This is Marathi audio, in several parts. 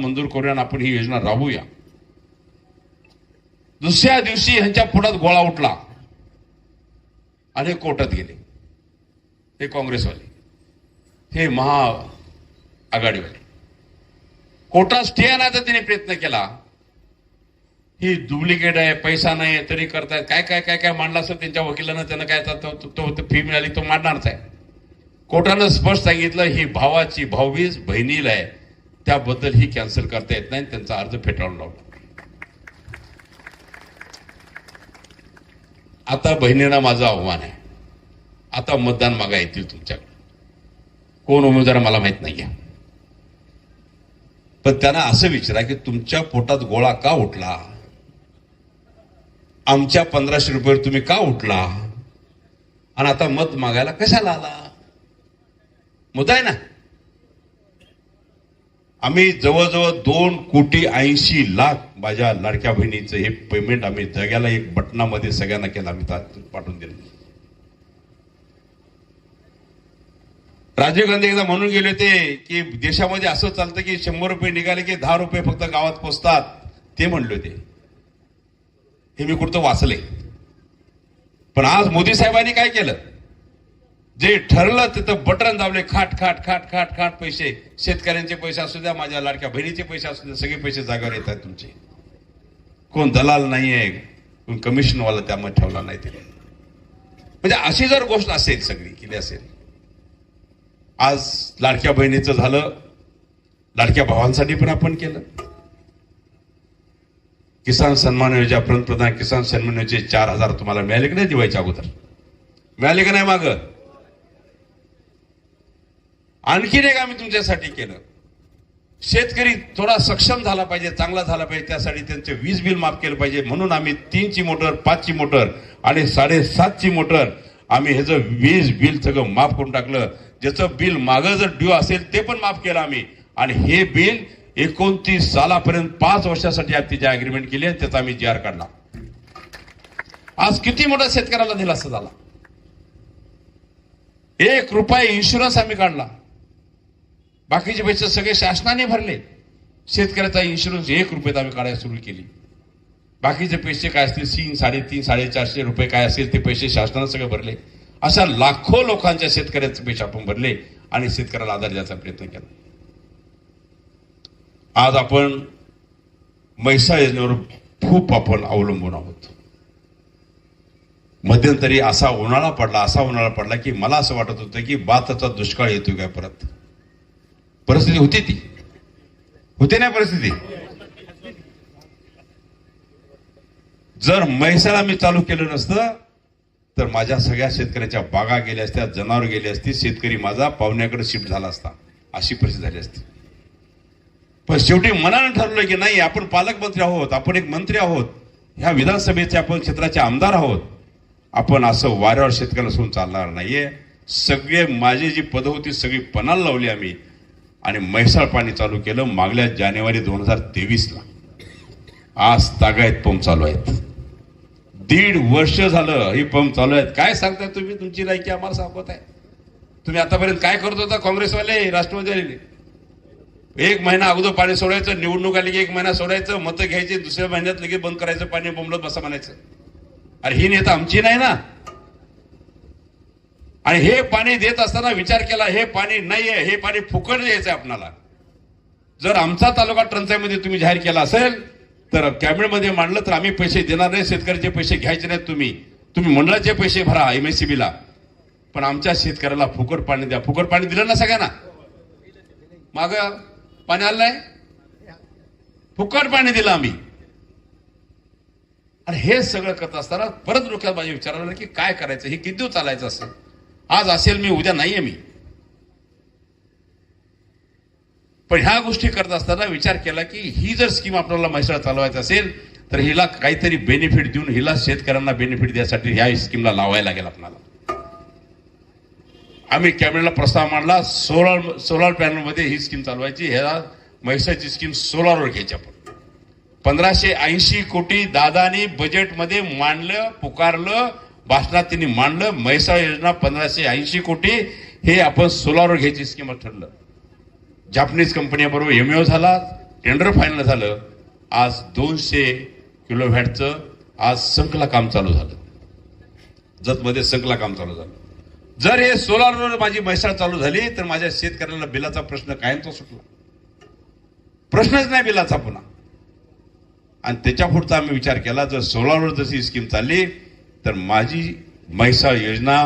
मंजूर करूया आणि आपण ही योजना राबवूया. दुसऱ्या दिवशी ह्यांच्या पुढात गोळा उठला. आणि कोर्टात गेले. हे काँग्रेसवाले. हे महा आघाडीवाले. कोर्टात स्टे आणायचा तिने प्रयत्न केला. ही डुप्लिकेट आहे पैसा नाही आहे तरी करतायत. काय काय काय काय मांडला असेल त्यांच्या वकिलानं त्यांना काय तो- तो- तो तो फी मिळाली तो मांडणारच आहे. कोर्टानं स्पष्ट सांगितलं ही भावाची भाऊबीज बहिणीला आहे. त्याबद्दल ही कॅन्सल करता येत नाही त्यांचा अर्ज फेटाळून लावला आता बहिणींना माझं आव्हान आहे. आता मतदान मागा येतील तुमच्याकडे. कोण उमेदवार मला माहीत नाहीये पण त्यांना असं विचारा की तुमच्या पोटात गोळा का उठला? आमच्या पंधराशे रुपये तुम्ही का उठला? आणि आता मत मागायला कशाला आला? मुद्दा आहे ना? आम्ही जवळजवळ दोन कोटी ऐंशी लाख माझ्या लाडक्या बहिणीचं हे पेमेंट आम्ही जगाला एक बटनामध्ये सगळ्यांना केलं आम्ही पाठवून दिलं. राजीव गांधी एकदा म्हणून गेले होते की देशामध्ये असं चालतं की शंभर रुपये निघाले की दहा रुपये फक्त गावात पोचतात ते म्हणले होते. हे मी कुठं वाचले पण आज मोदी साहेबांनी काय केलं? जे ठरलं तिथं बटन दाबले खाट खाट खाट खाट खाट पैसे. शेतकऱ्यांचे पैसे असू द्या माझ्या लाडक्या बहिणीचे पैसे असू द्या सगळे पैसे जागावर येत आहेत तुमचे. कोण दलाल नाही आहे कोण कमिशनवाला त्यामध्ये ठेवला नाही तिने. म्हणजे अशी जर गोष्ट असेल सगळी केली असेल. आज लाडक्या बहिणीचं झालं लाडक्या भावांसाठी पण आपण केलं. किसान सन्मान योजना पंतप्रधान किसान सन्मान योजनेचे चार हजार तुम्हाला मिळाले की नाही दिवाळीच्या अगोदर? मिळाले का नाही मागं? आणखीन एक आम्ही तुमच्यासाठी केलं. शेतकरी थोडा सक्षम झाला पाहिजे चांगला झाला पाहिजे त्यासाठी त्यांचे वीज बिल माफ केलं पाहिजे. म्हणून आम्ही तीनची मोटर पाचची मोटर आणि साडेसातची मोटर आम्ही ह्याचं वीज बिल सगळं माफ करून टाकलं. ज्याचं बिल मागं जर ड्यू असेल ते पण माफ केलं आम्ही. आणि हे बिल एकोणतीस सालापर्यंत पाच वर्षासाठी आम्ही तिची अग्रीमेंट केली आणि त्याचा आम्ही जी आर काढला. आज किती मोठा शेतकऱ्याला दिला असं झाला? एक रुपये इन्शुरन्स आम्ही काढला. बाकीचे पैसे सगळे शासनाने भरले. शेतकऱ्याचा इन्शुरन्स एक रुपयात आम्ही काढायला सुरू केली. बाकीचे पैसे काय असतील? तीन साडेतीन साडेचारशे रुपये काय असेल ते पैसे शासनानं सगळे भरले. अशा लाखो लोकांच्या शेतकऱ्याचे पैसे आपण भरले आणि शेतकऱ्याला आधार द्यायचा प्रयत्न केला. आज आपण मैसा योजनेवर खूप आपण अवलंबून आहोत. मध्यंतरी असा उन्हाळा पडला असा उन्हाळा पडला की मला असं वाटत होतं की बाताचा दुष्काळ येतो काय परत? परिस्थिती होती ती. होती नाही परिस्थिती? जर म्हैसाला मी चालू केलं नसतं तर माझ्या सगळ्या शेतकऱ्याच्या बागा गेल्या असत्या जनावर गेले असती शेतकरी माझा पाहुण्याकडे शिफ्ट झाला असता. अशी परिस्थिती झाली असती. पण शेवटी मनानं ठरवलं की नाही आपण पालकमंत्री आहोत आपण एक मंत्री आहोत ह्या विधानसभेचे आपण क्षेत्राचे आमदार आहोत आपण असं वाऱ्यावर शेतकऱ्याला सोडून चालणार नाहीये. सगळे माझी जी पद होती सगळी पणाला लावली आम्ही. आणि म्हैसाळ पाणी चालू केलं मागल्या जानेवारी दोन हजार तेवीसला. आज तागायत पंप चालू आहेत. दीड वर्ष झालं ही पंप चालू आहेत. काय सांगताय तुम्ही? तुमची लायकी आम्हाला सांगत आहे तुम्ही आतापर्यंत काय करत होता काँग्रेसवाले राष्ट्रवादी एक महिना अगोदर पाणी सोडायचं निवडणूक आली की एक महिना सोडायचं मतं घ्यायचे दुसऱ्या महिन्यात लगेच बंद करायचं पाणी बोंबलत बसा म्हणायचं. अरे ही नेता आमची नाही ना? आणि हे पाणी देत असताना विचार केला हे पाणी नाहीये हे पाणी फुकट द्यायचं आहे आपणाला. जर आमचा तालुका टंचाईमध्ये तुम्ही जाहीर केला असेल तर कॅबिनेटमध्ये मांडलं तर आम्ही पैसे देणार नाही शेतकऱ्याचे पैसे घ्यायचे नाहीत तुम्ही. तुम्ही मंडळाचे पैसे भरा एम एस बीला पण आमच्या शेतकऱ्याला फुकट पाणी द्या. फुकट पाणी दिलं ना सगळ्यांना? माग पाणी आलं नाही? फुकट पाणी दिलं आम्ही. आणि हे सगळं करत असताना परत डोक्यात माझ्या विचारायला की काय करायचं? हे किती दिवस चालायचं असं? आज असेल मी उद्या नाहीये मी. पण ह्या गोष्टी करत असताना विचार केला की ही जर स्कीम आपल्याला म्हैसाळ चालवायचं असेल तर हिला काहीतरी बेनिफिट देऊन हिला शेतकऱ्यांना बेनिफिट द्यासाठी ह्या स्कीमला लावायला लागेल आपल्याला. आम्ही कॅबिनेटला प्रस्ताव मांडला सोलार सोलार पॅनलमध्ये ही स्कीम चालवायची ह्या म्हैसाची स्कीम सोलारवर घ्यायची आपण. पंधराशे ऐंशी कोटी दादानी बजेटमध्ये मांडलं पुकारलं भाषणात त्यांनी मांडलं म्हैसाळ योजना पंधराशे ऐंशी कोटी हे आपण सोलारवर घ्यायची स्कीम ठरलं. जापनीज कंपन्या बरोबर एमओ झाला टेंडर फायनल झालं आज दोनशे किलोव्हॅटचं आज संकला काम चालू झालं. जतमध्ये संकला काम चालू झालं. जर हे सोलारवर माझी म्हैसाळ चालू झाली तर माझ्या शेतकऱ्याला बिलाचा प्रश्न कायमचा सुटला. प्रश्नच नाही बिलाचा पुन्हा. आणि त्याच्या पुढचा आम्ही विचार केला जर सोलारवर जशी स्कीम चालली तर माझी म्हैसाळ योजना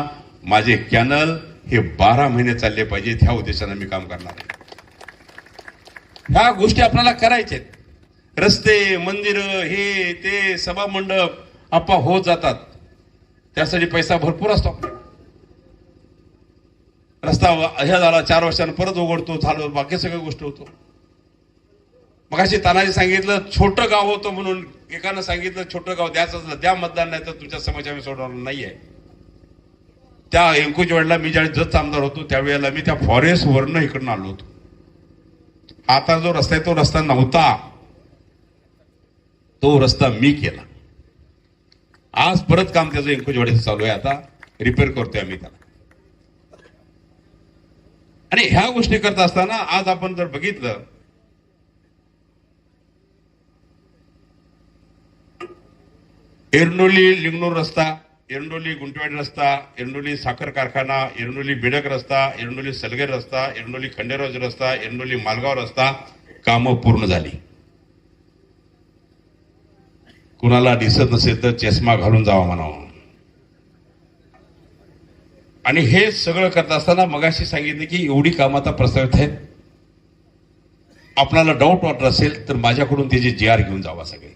माझे कॅनल हे बारा महिने चालले पाहिजेत ह्या उद्देशानं मी काम करणार आहे. ह्या गोष्टी आपल्याला करायच्या आहेत. रस्ते मंदिर हे ते सभा मंडप आप्पा होत जातात. त्यासाठी पैसा भरपूर असतो रस्ता ह्या झाला चार वर्षानं परत उघडतो झालो बाकी सगळ्या गोष्टी होतो. मग अशी तानाजी सांगितलं छोटं गाव होतं म्हणून एकानं सांगितलं छोटं गाव द्यायचं द्या मतदान नाही तर तुमच्या समस्या मी सोडवणार नाहीये. त्या वेळेला मी ज्यावेळी जत आमदार होतो त्यावेळेला मी त्या फॉरेस्ट वरनं इकडनं आलो होतो. आता जो रस्ता आहे तो रस्ता नव्हता. तो रस्ता मी केला. आज परत काम त्याचं इंकुजवाडीचं चालू आहे आता. रिपेअर करतोय आम्ही त्याला. आणि ह्या गोष्टी करत असताना आज आपण जर बघितलं एरंडोली लिंगणूर रस्ता एरंडोली गुंटवाडी रस्ता एरंडोली साखर कारखाना एरंडोली बिडक रस्ता एरंडोली सलगेर रस्ता एरंडोली खंडेराज रस्ता एरंडोली मालगाव रस्ता कामं पूर्ण झाली. कुणाला दिसत नसेल तर चष्मा घालून जावा म्हणावं. आणि हे सगळं करत असताना मगाशी सांगितलं की एवढी कामं आता प्रस्तावित आहेत. आपणाला डाऊट वाटत असेल तर माझ्याकडून त्याचे जी आर घेऊन जावा सगळे.